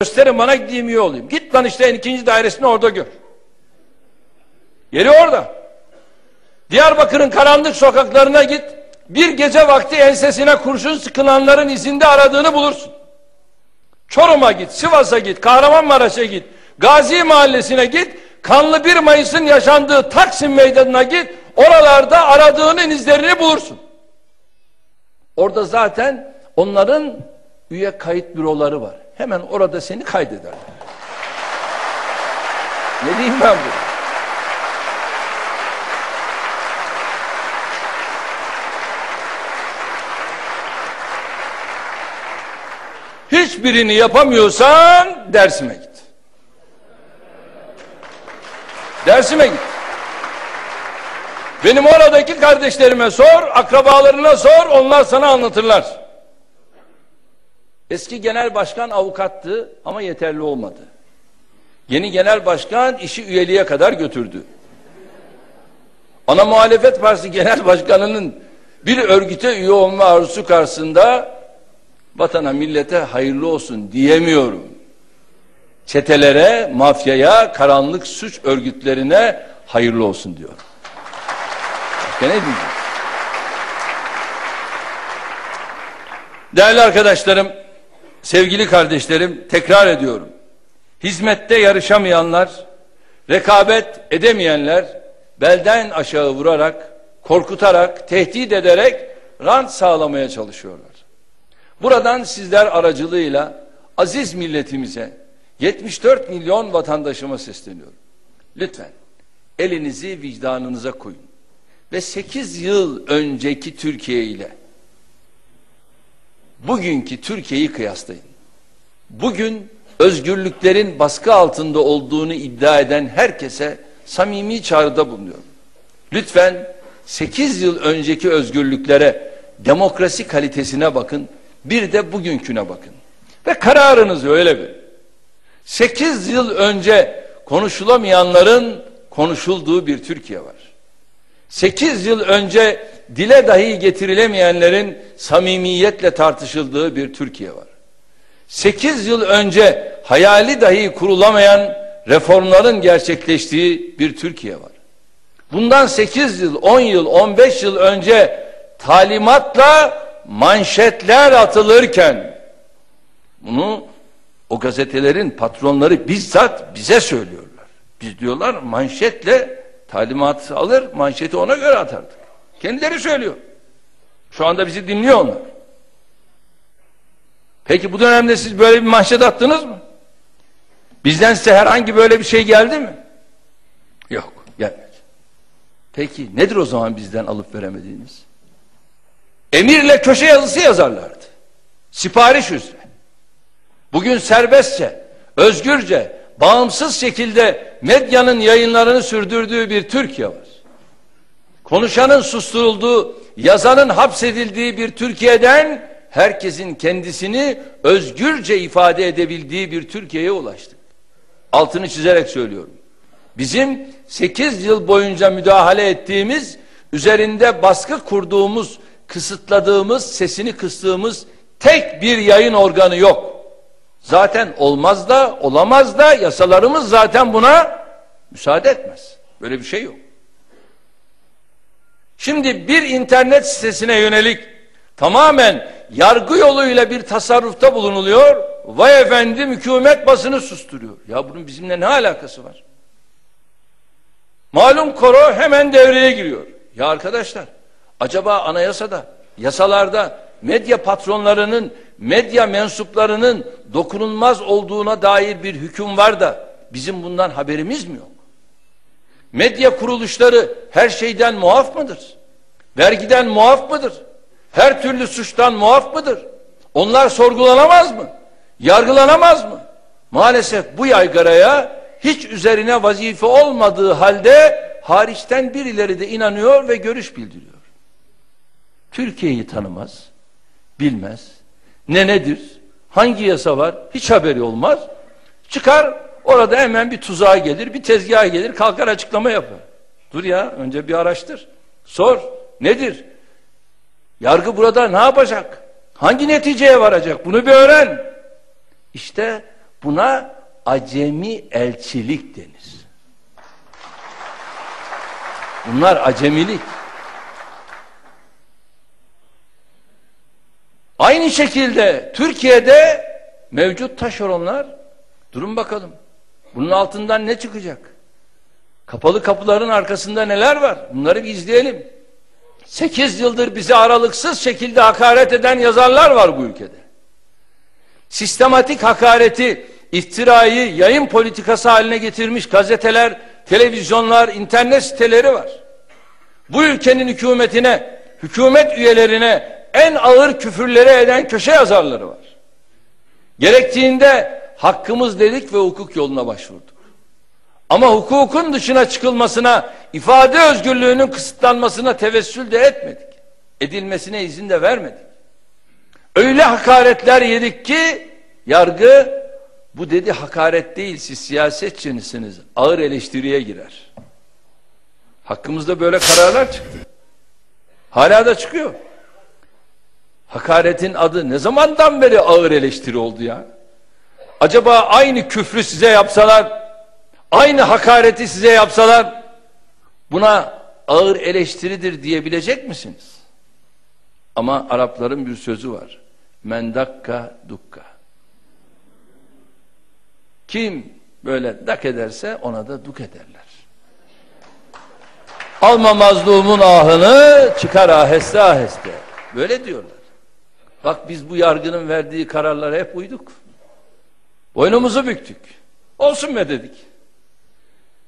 Gösterin bana gideyim iyi olayım. Git lan işte ikinci dairesini orada gör. Yeri orada. Diyarbakır'ın karanlık sokaklarına git. Bir gece vakti ensesine kurşun sıkılanların izinde aradığını bulursun. Çorum'a git, Sivas'a git, Kahramanmaraş'a git, Gazi Mahallesi'ne git, kanlı 1 Mayıs'ın yaşandığı Taksim Meydanı'na git, oralarda aradığının izlerini bulursun. Orada zaten onların üye kayıt büroları var. Hemen orada seni kaydederler. Ne diyeyim ben bu? Hiçbirini yapamıyorsan dersime git. Dersime git. Benim oradaki kardeşlerime sor, akrabalarına sor, onlar sana anlatırlar. Eski genel başkan avukattı ama yeterli olmadı. Yeni genel başkan işi üyeliğe kadar götürdü. Ana muhalefet partisi genel başkanının bir örgüte üye olma arzusu karşısında vatana millete hayırlı olsun diyemiyorum. Çetelere, mafyaya, karanlık suç örgütlerine hayırlı olsun diyorum. Başka ne diyeceğim? Değerli arkadaşlarım, sevgili kardeşlerim, tekrar ediyorum. Hizmette yarışamayanlar, rekabet edemeyenler, belden aşağı vurarak, korkutarak, tehdit ederek rant sağlamaya çalışıyorlar. Buradan sizler aracılığıyla aziz milletimize 74 milyon vatandaşıma sesleniyorum. Lütfen elinizi vicdanınıza koyun ve 8 yıl önceki Türkiye ile bugünkü Türkiye'yi kıyaslayın. Bugün özgürlüklerin baskı altında olduğunu iddia eden herkese samimi çağrıda bulunuyorum. Lütfen 8 yıl önceki özgürlüklere, demokrasi kalitesine bakın, bir de bugünküne bakın. Ve kararınızı öyle bir. 8 yıl önce konuşulamayanların konuşulduğu bir Türkiye var. 8 yıl önce dile dahi getirilemeyenlerin samimiyetle tartışıldığı bir Türkiye var. 8 yıl önce hayali dahi kurulamayan reformların gerçekleştiği bir Türkiye var. Bundan 8 yıl, 10 yıl, 15 yıl önce talimatla manşetler atılırken bunu o gazetelerin patronları bizzat bize söylüyorlar. Biz diyorlar manşetle talimat alır, manşeti ona göre atardık. Kendileri söylüyor. Şu anda bizi dinliyor onlar. Peki bu dönemde siz böyle bir manşet attınız mı? Bizden size herhangi böyle bir şey geldi mi? Yok, gelmedi. Peki nedir o zaman bizden alıp veremediğiniz? Emirle köşe yazısı yazarlardı. Sipariş üzere. Bugün serbestçe, özgürce, bağımsız şekilde medyanın yayınlarını sürdürdüğü bir Türkiye var. Konuşanın susturulduğu, yazanın hapsedildiği bir Türkiye'den herkesin kendisini özgürce ifade edebildiği bir Türkiye'ye ulaştık. Altını çizerek söylüyorum. Bizim 8 yıl boyunca müdahale ettiğimiz, üzerinde baskı kurduğumuz, kısıtladığımız, sesini kıstığımız tek bir yayın organı yok. Zaten olmaz da, olamaz da yasalarımız zaten buna müsaade etmez. Böyle bir şey yok. Şimdi bir internet sitesine yönelik tamamen yargı yoluyla bir tasarrufta bulunuluyor. Vay efendim hükümet basını susturuyor. Ya bunun bizimle ne alakası var? Malum koro hemen devreye giriyor. Ya arkadaşlar acaba anayasada, yasalarda medya patronlarının, medya mensuplarının dokunulmaz olduğuna dair bir hüküm var da bizim bundan haberimiz mi yok? Medya kuruluşları her şeyden muaf mıdır? Vergiden muaf mıdır? Her türlü suçtan muaf mıdır? Onlar sorgulanamaz mı? Yargılanamaz mı? Maalesef bu yaygaraya hiç üzerine vazife olmadığı halde hariçten birileri de inanıyor ve görüş bildiriyor. Türkiye'yi tanımaz, bilmez. Ne nedir? Hangi yasa var? Hiç haberi olmaz. Çıkar orada hemen bir tuzağa gelir, bir tezgaha gelir, kalkar açıklama yapar. Dur ya önce bir araştır. Sor. Nedir? Yargı burada ne yapacak? Hangi neticeye varacak? Bunu bir öğren. İşte Buna acemi elçilik denir. Bunlar acemilik. Aynı şekilde Türkiye'de mevcut taşeronlar durun bakalım. Bunun altından ne çıkacak? Kapalı kapıların arkasında neler var? Bunları bir izleyelim. Sekiz yıldır bizi aralıksız şekilde hakaret eden yazarlar var bu ülkede. Sistematik hakareti, iftirayı yayın politikası haline getirmiş gazeteler, televizyonlar, internet siteleri var. Bu ülkenin hükümetine, hükümet üyelerine en ağır küfürleri eden köşe yazarları var. Gerektiğinde hakkımız dedik ve hukuk yoluna başvurduk. Ama hukukun dışına çıkılmasına, ifade özgürlüğünün kısıtlanmasına tevessül de etmedik. Edilmesine izin de vermedik. Öyle hakaretler yedik ki yargı bu dedi hakaret değil siz siyasetçinisiniz ağır eleştiriye girer. Hakkımızda böyle kararlar çıktı. Hala da çıkıyor. Hakaretin adı ne zamandan beri ağır eleştiri oldu ya? Acaba aynı küfrü size yapsalar, aynı hakareti size yapsalar buna ağır eleştiridir diyebilecek misiniz? Ama Arapların bir sözü var. Mendakka dukka. Kim böyle dak ederse ona da duk ederler. Alma mazlumun ahını çıkar aheste aheste. Böyle diyorlar. Bak biz bu yargının verdiği kararlara hep uyduk. Boynumuzu büktük. Olsun be dedik.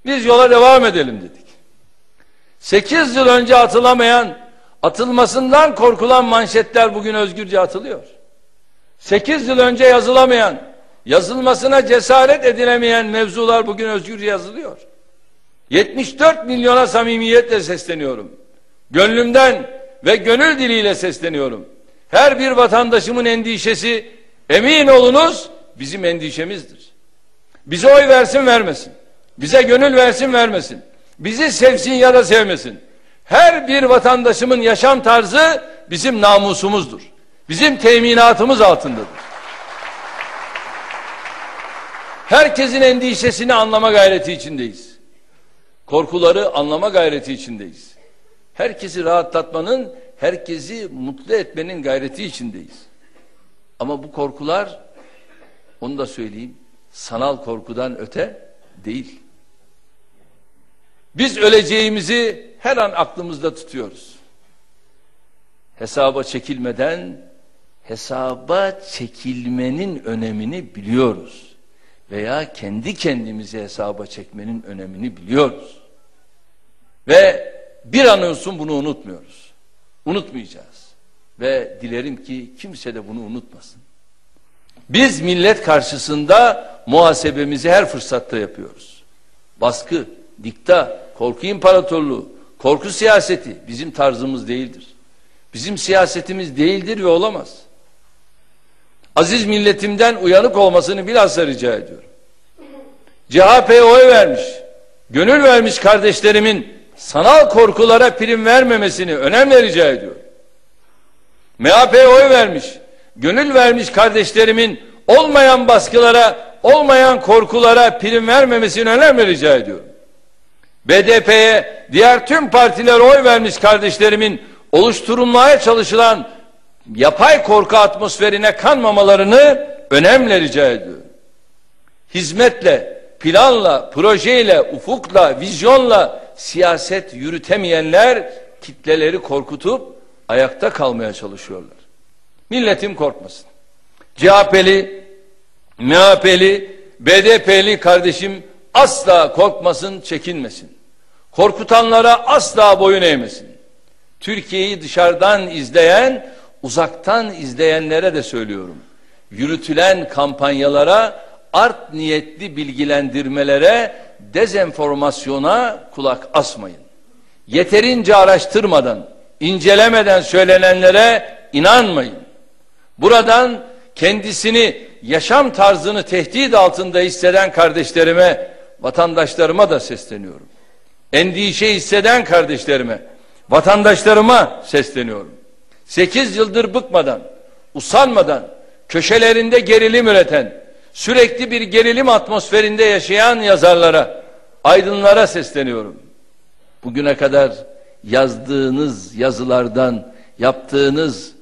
Biz yola devam edelim dedik. Sekiz yıl önce atılamayan, atılmasından korkulan manşetler bugün özgürce atılıyor. Sekiz yıl önce yazılamayan, yazılmasına cesaret edilemeyen mevzular bugün özgürce yazılıyor. 74 milyona samimiyetle sesleniyorum. Gönlümden ve gönül diliyle sesleniyorum. Her bir vatandaşımın endişesi emin olunuz bizim endişemizdir. Bize oy versin vermesin. Bize gönül versin vermesin. Bizi sevsin ya da sevmesin. Her bir vatandaşımın yaşam tarzı bizim namusumuzdur. Bizim teminatımız altındadır. Herkesin endişesini anlama gayreti içindeyiz. Korkuları anlama gayreti içindeyiz. Herkesi rahatlatmanın, herkesi mutlu etmenin gayreti içindeyiz. Ama bu korkular, onu da söyleyeyim, sanal korkudan öte değil. Biz öleceğimizi her an aklımızda tutuyoruz. Hesaba çekilmeden hesaba çekilmenin önemini biliyoruz. Veya kendi kendimizi hesaba çekmenin önemini biliyoruz. Ve bir an olsun bunu unutmuyoruz. Unutmayacağız. Ve dilerim ki kimse de bunu unutmasın. Biz millet karşısında muhasebemizi her fırsatta yapıyoruz. Baskı, dikta, korku imparatorluğu, korku siyaseti bizim tarzımız değildir. Bizim siyasetimiz değildir ve olamaz. Aziz milletimden uyanık olmasını bilhassa rica ediyorum. CHP'ye oy vermiş, gönül vermiş kardeşlerimin sanal korkulara prim vermemesini önemli rica ediyorum. MHP'ye oy vermiş, gönül vermiş kardeşlerimin olmayan baskılara, olmayan korkulara prim vermemesini önemli rica ediyorum. BDP'ye, diğer tüm partilere oy vermiş kardeşlerimin oluşturulmaya çalışılan yapay korku atmosferine kanmamalarını önemli rica ediyorum. Hizmetle, planla, projeyle, ufukla, vizyonla siyaset yürütemeyenler kitleleri korkutup ayakta kalmaya çalışıyorlar. Milletim korkmasın. CHP'li, MHP'li, BDP'li kardeşim asla korkmasın, çekinmesin. Korkutanlara asla boyun eğmesin. Türkiye'yi dışarıdan izleyen, uzaktan izleyenlere de söylüyorum. Yürütülen kampanyalara, art niyetli bilgilendirmelere, dezenformasyona kulak asmayın. Yeterince araştırmadan, incelemeden söylenenlere inanmayın. Buradan kendisini yaşam tarzını tehdit altında hisseden kardeşlerime, vatandaşlarıma da sesleniyorum. Endişe hisseden kardeşlerime, vatandaşlarıma sesleniyorum. Sekiz yıldır bıkmadan, usanmadan, köşelerinde gerilim üreten, sürekli bir gerilim atmosferinde yaşayan yazarlara, aydınlara sesleniyorum. Bugüne kadar yazdığınız yazılardan, yaptığınız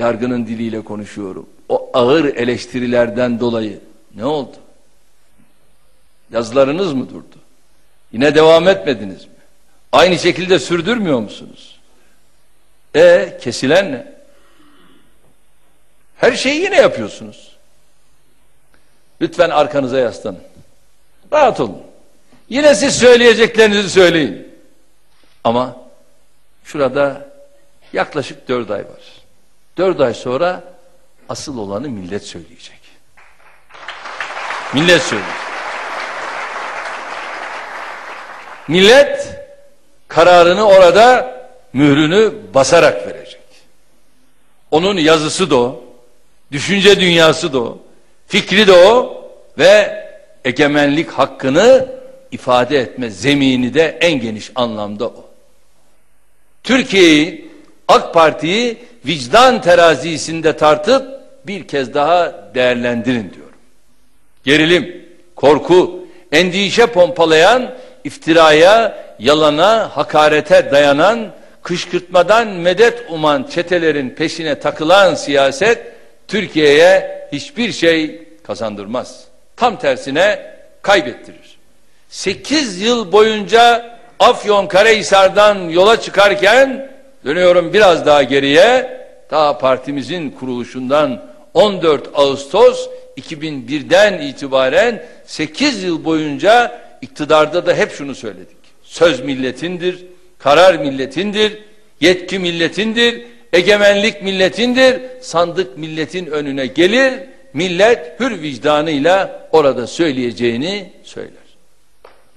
yargının diliyle konuşuyorum. O ağır eleştirilerden dolayı ne oldu? Yazılarınız mı durdu? Yine devam etmediniz mi? Aynı şekilde sürdürmüyor musunuz? E kesilen ne? Her şeyi yine yapıyorsunuz. Lütfen arkanıza yaslanın. Rahat olun. Yine siz söyleyeceklerinizi söyleyin. Ama şurada yaklaşık dört ay var. Dört ay sonra asıl olanı millet söyleyecek. Millet söyleyecek. Millet kararını orada mührünü basarak verecek. Onun yazısı da o, düşünce dünyası da o, fikri de o ve egemenlik hakkını ifade etme zemini de en geniş anlamda o. Türkiye'yi, AK Parti'yi vicdan terazisinde tartıp bir kez daha değerlendirin diyorum. Gerilim, korku, endişe pompalayan, iftiraya, yalana, hakarete dayanan, kışkırtmadan medet uman çetelerin peşine takılan siyaset Türkiye'ye hiçbir şey kazandırmaz. Tam tersine kaybettirir. 8 yıl boyunca Afyon Karahisar'dan yola çıkarken dönüyorum biraz daha geriye ta partimizin kuruluşundan 14 Ağustos 2001'den itibaren 8 yıl boyunca iktidarda da hep şunu söyledik. Söz milletindir, karar milletindir, yetki milletindir, egemenlik milletindir, sandık milletin önüne gelir, millet hür vicdanıyla orada söyleyeceğini söyler.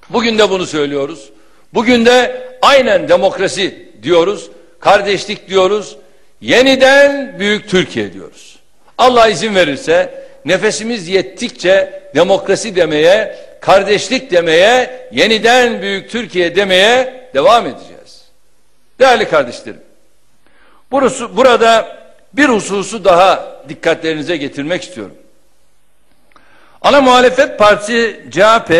Bugün de bunu söylüyoruz. Bugün de aynen demokrasi diyoruz, kardeşlik diyoruz, yeniden büyük Türkiye diyoruz. Allah izin verirse nefesimiz yettikçe demokrasi demeye, kardeşlik demeye, yeniden büyük Türkiye demeye devam edeceğiz. Değerli kardeşlerim, burası, burada bir hususu daha dikkatlerinize getirmek istiyorum. Ana muhalefet partisi CHP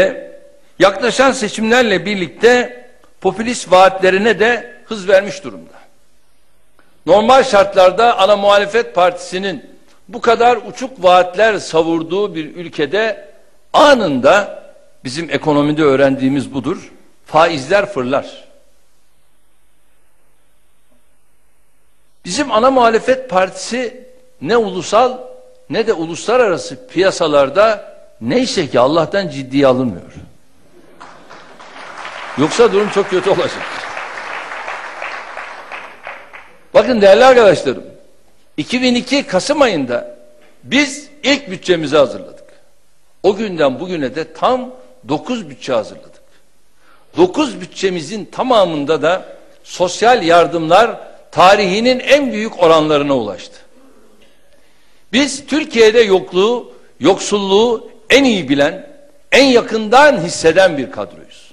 yaklaşan seçimlerle birlikte popülist vaatlerine de hız vermiş durumda. Normal şartlarda ana muhalefet partisinin bu kadar uçuk vaatler savurduğu bir ülkede anında bizim ekonomide öğrendiğimiz budur. Faizler fırlar. Bizim ana muhalefet partisi ne ulusal ne de uluslararası piyasalarda neyse ki Allah'tan ciddiye alınmıyor. Yoksa durum çok kötü olacak. Bakın değerli arkadaşlarım, 2002 Kasım ayında biz ilk bütçemizi hazırladık. O günden bugüne de tam 9 bütçe hazırladık. 9 bütçemizin tamamında da sosyal yardımlar tarihinin en büyük oranlarına ulaştı. Biz Türkiye'de yokluğu, yoksulluğu en iyi bilen, en yakından hisseden bir kadroyuz.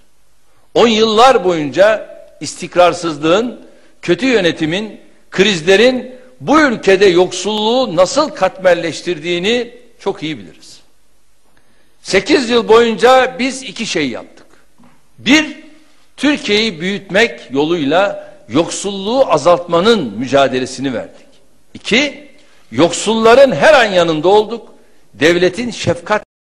10 yıllar boyunca istikrarsızlığın, kötü yönetimin, krizlerin bu ülkede yoksulluğu nasıl katmerleştirdiğini çok iyi biliriz. 8 yıl boyunca biz iki şey yaptık. Bir, Türkiye'yi büyütmek yoluyla yoksulluğu azaltmanın mücadelesini verdik. İki, yoksulların her an yanında olduk. Devletin şefkat